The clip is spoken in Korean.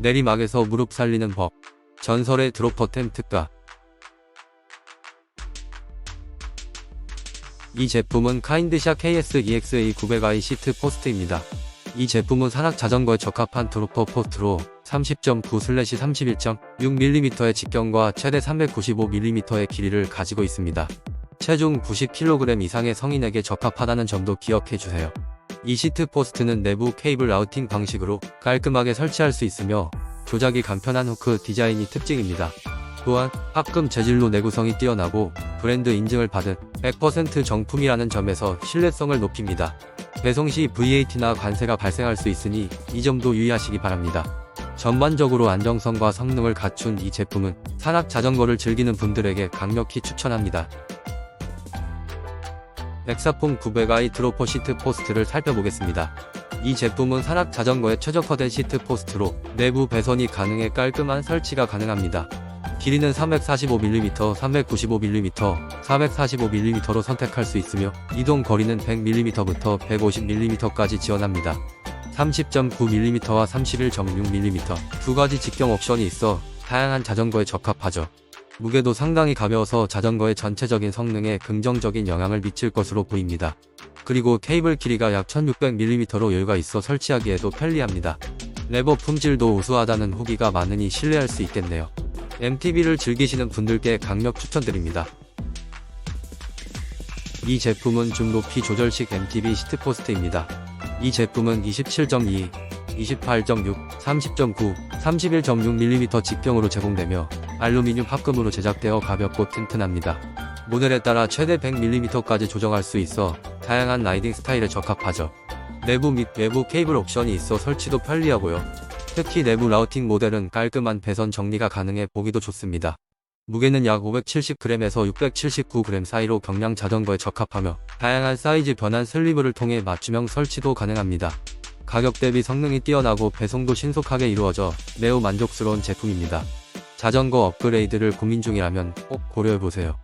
내리막에서 무릎 살리는 법. 전설의 드롭퍼템 특가. 이 제품은 카인드샷 KS2XA 900i 시트 포스트입니다. 이 제품은 산악 자전거에 적합한 드로퍼 포스트로 30.9/31.6mm의 직경과 최대 395mm의 길이를 가지고 있습니다. 체중 90kg 이상의 성인에게 적합하다는 점도 기억해 주세요. 이 시트 포스트는 내부 케이블 라우팅 방식으로 깔끔하게 설치할 수 있으며 조작이 간편한 후크 디자인이 특징입니다. 또한 합금 재질로 내구성이 뛰어나고 브랜드 인증을 받은 100% 정품이라는 점에서 신뢰성을 높입니다. 배송 시 VAT나 관세가 발생할 수 있으니 이 점도 유의하시기 바랍니다. 전반적으로 안정성과 성능을 갖춘 이 제품은 산악 자전거를 즐기는 분들에게 강력히 추천합니다. 엑사폼 900i 드로퍼 시트 포스트를 살펴보겠습니다. 이 제품은 산악 자전거에 최적화된 시트 포스트로 내부 배선이 가능해 깔끔한 설치가 가능합니다. 길이는 345mm, 395mm, 445mm로 선택할 수 있으며 이동 거리는 100mm부터 150mm까지 지원합니다. 30.9mm와 31.6mm 두 가지 직경 옵션이 있어 다양한 자전거에 적합하죠. 무게도 상당히 가벼워서 자전거의 전체적인 성능에 긍정적인 영향을 미칠 것으로 보입니다. 그리고 케이블 길이가 약 1600mm로 여유가 있어 설치하기에도 편리합니다. 레버 품질도 우수하다는 후기가 많으니 신뢰할 수 있겠네요. MTB를 즐기시는 분들께 강력 추천드립니다. 이 제품은 줌 높이 조절식 MTB 시트포스트입니다. 이 제품은 27.2, 28.6, 30.9, 31.6mm 직경으로 제공되며 알루미늄 합금으로 제작되어 가볍고 튼튼합니다. 모델에 따라 최대 100mm까지 조정할 수 있어 다양한 라이딩 스타일에 적합하죠. 내부 및 외부 케이블 옵션이 있어 설치도 편리하고요. 특히 내부 라우팅 모델은 깔끔한 배선 정리가 가능해 보기도 좋습니다. 무게는 약 570g에서 679g 사이로 경량 자전거에 적합하며 다양한 사이즈 변환 슬리브를 통해 맞춤형 설치도 가능합니다. 가격 대비 성능이 뛰어나고 배송도 신속하게 이루어져 매우 만족스러운 제품입니다. 자전거 업그레이드를 고민 중이라면 꼭 고려해보세요.